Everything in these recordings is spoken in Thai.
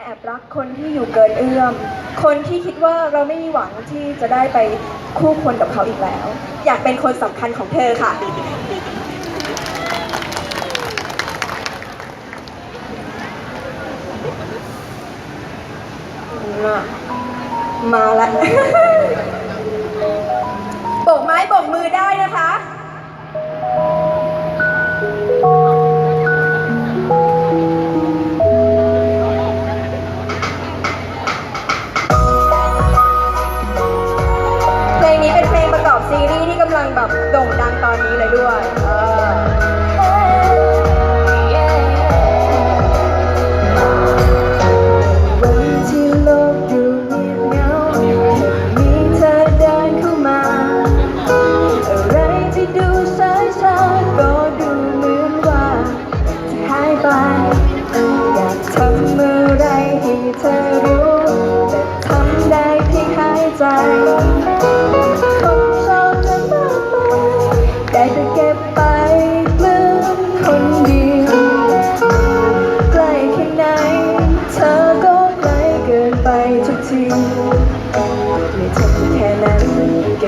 แอบรักคนที่อยู่เกินเอื้อม คนที่คิดว่าเราไม่มีหวังที่จะได้ไปคู่คนกับเขาอีกแล้ว อยากเป็นคนสำคัญของเธอค่ะ มามาละโบกไม้โบกมือได้นะคะ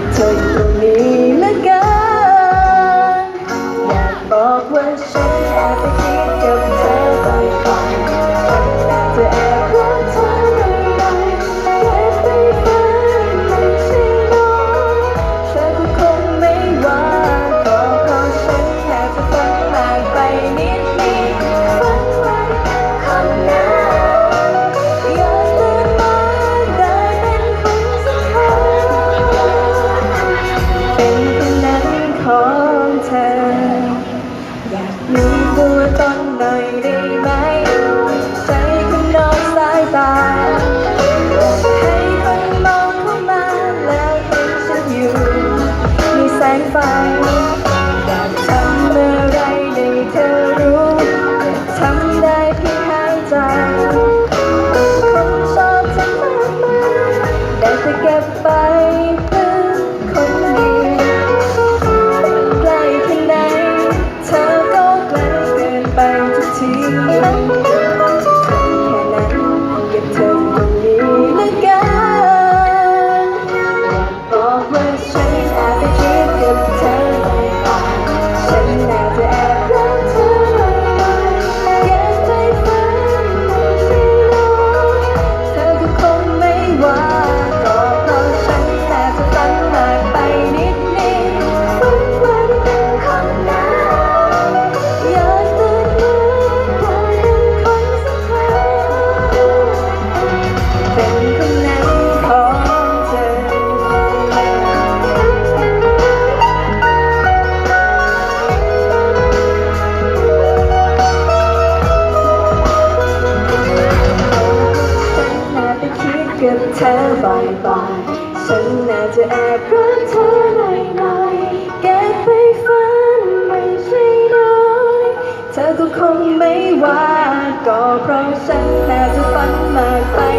take งไอยากทำอะไรได้เธอรู้ทำได้พียหายใจคงชอบฉัมากมาแต่จะเก็บไปเพื่อคนดีใกล้แค่ไหนเธอก็ไกลเกินไปทุกที ธอบ่อยๆฉันน่าจะแอบรักเธอหน่อยๆเก้ไปฝันไม่ใช่น้อยเธอก็คงไม่ว่า ก็เพราะฉันน่าจะฝันมากไป